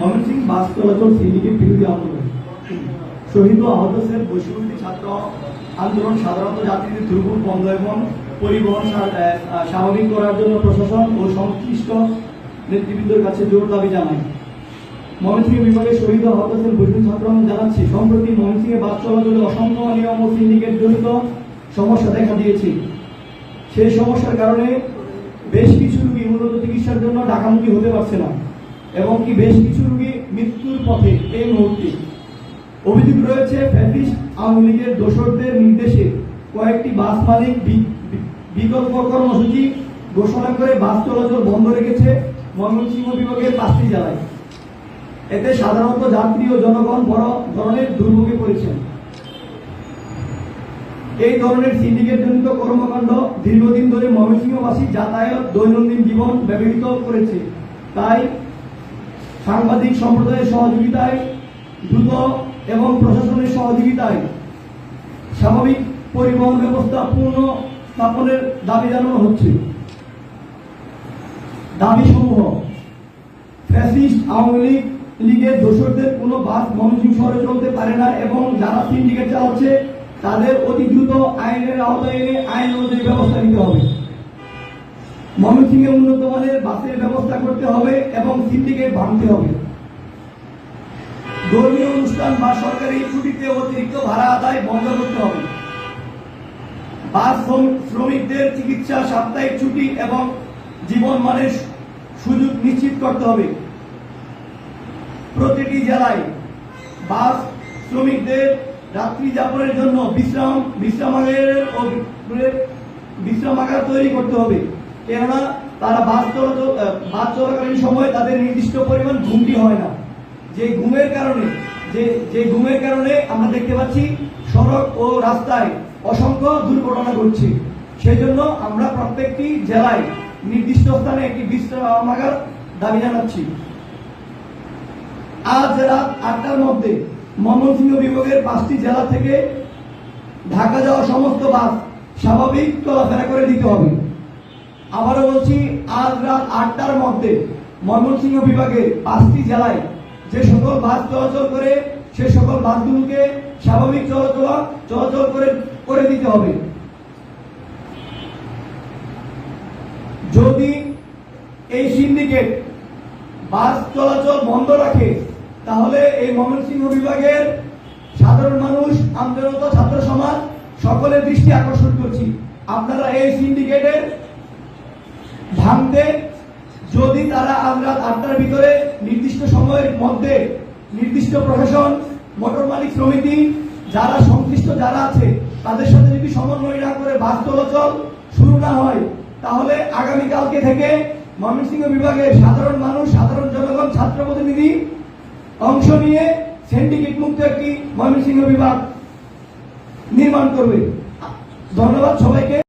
ময়মনসিংহ বাস চলাচল সিন্ডিকেট বিরোধী আন্দোলন। শহীদ আহত সেল বৈশ্ববিধি ছাত্র আন্দোলন সাধারণত যাত্রীদের দুর্ভোগ বন্ধ এবং পরিবহন স্বাভাবিক করার জন্য প্রশাসন ও সংশ্লিষ্ট নেতৃবৃন্দের কাছে জোর দাবি জানায়। ময়মনসিংহ বিভাগের শহীদ আহত সেল বৈষ্ণব ছাত্র জানাচ্ছি, সম্প্রতি ময়মনসিংহে বাস চলাচলে অসংখ্য নিয়ম ও সিন্ডিকেট জড়িত সমস্যা দেখা দিয়েছে। সেই সমস্যার কারণে বেশ কিছু রোগী উন্নত চিকিৎসার জন্য ঢাকামুখী হতে পারছে না। এবং কি বেশ কিছু রোগী মৃত্যুর পথে এই মুহূর্তে। অভিযোগ রয়েছে, ফ্যাসিস্ট আওয়ামী লীগের দোসরদের নির্দেশে কয়েকটি বাস মালিক বিকল্প কর্মসূচি ঘোষণা করে বাস চলাচল বন্ধ রেখেছে ময়মনসিংহ বিভাগের পাঁচটি জেলায়। এতে সাধারণত যাত্রী ও জনগণ বড় ধরনের দুর্ভোগে পড়েছেন। এই ধরনের সিন্ডিকেট জনিত কর্মকাণ্ড দীর্ঘদিন ধরে ময়মনসিংহবাসী যাতায়াত দৈনন্দিন জীবন ব্যবহৃত করেছে। তাই সাংবাদিক সম্প্রদায়ের সহযোগিতায়, দ্রুত এবং প্রশাসনের সহযোগিতায় স্বাভাবিক পরিবহন ব্যবস্থা পূর্ণ স্থাপনের দাবি জানানো হচ্ছে। দাবি সমূহ ফ্যাসিস্ট আওয়ামী লীগ লীগের দোসরদের কোনো বাস ময়মনসিংহ শহরে চলতে পারে না এবং যারা সিন্ডিকেট চালাচ্ছে, তাদের অতি দ্রুত আইনের আওতায় এনে আইন অনুযায়ী ব্যবস্থা নিতে হবে। ময়মনসিংহে উন্নত মানের বাসের ব্যবস্থা করতে হবে এবং সিন্ডিকেট ভাঙতে হবে। ধর্মীয় অনুষ্ঠান বা সরকারি ছুটিতে অতিরিক্ত ভাড়া আদায় বন্ধ করতে হবে। বাস শ্রম- শ্রমিকদের চিকিৎসা সাপ্তাহিক ছুটি এবং জীবন মানের সুযোগ নিশ্চিত করতে হবে। প্রতিটি জেলায় বাস শ্রমিকদের রাত্রি যাপনের জন্য বিশ্রাম বিশ্রামাগারের বিশ্রামাগার তৈরি করতে হবে। কেননা তারা বাস চলাচল বাস চলাকালীন সময় তাদের নির্দিষ্ট পরিমাণ ঘুমটি হয় না। যে ঘুমের কারণে, যে যে ঘুমের কারণে আমরা দেখতে পাচ্ছি সড়ক ও রাস্তায় অসংখ্য দুর্ঘটনা ঘটছে। সেই জন্য আমরা প্রত্যেকটি জেলায় নির্দিষ্ট স্থানে একটি বিশ্রামাগার দাবি জানাচ্ছি। আজ রাত আটটার মধ্যে ময়মনসিংহ বিভাগের পাঁচটি জেলা থেকে ঢাকা যাওয়া সমস্ত বাস স্বাভাবিক চলাফেরা করে দিতে হবে। আবারও বলছি, আজ রাত আটটার মধ্যে ময়মনসিংহ বিভাগের পাঁচটি জেলায় যে সকল বাস চলাচল করে, সে সকল বাসগুলোকে স্বাভাবিক চলাচল চলাচল করে করে দিতে হবে। যদি এই সিন্ডিকেট বাস চলাচল বন্ধ রাখে, তাহলে এই ময়মনসিংহ বিভাগের সাধারণ মানুষ আন্দোলনত ছাত্র সমাজ সকলের দৃষ্টি আকর্ষণ করছি। আপনারা এই সিন্ডিকেটের ভাঙতে যদি তারা আজ রাত আটটার ভিতরে নির্দিষ্ট সময়ের মধ্যে নির্দিষ্ট প্রশাসন, মোটর মালিক সমিতি, যারা সংশ্লিষ্ট যারা আছে, তাদের সাথে যদি সমন্বয় না করে বাস চলাচল শুরু না হয়, তাহলে আগামীকালকে থেকে ময়মনসিংহ বিভাগের সাধারণ মানুষ, সাধারণ জনগণ, ছাত্র প্রতিনিধি অংশ নিয়ে সিন্ডিকেট মুক্ত একটি ময়মনসিংহ বিভাগ নির্মাণ করবে। ধন্যবাদ সবাইকে।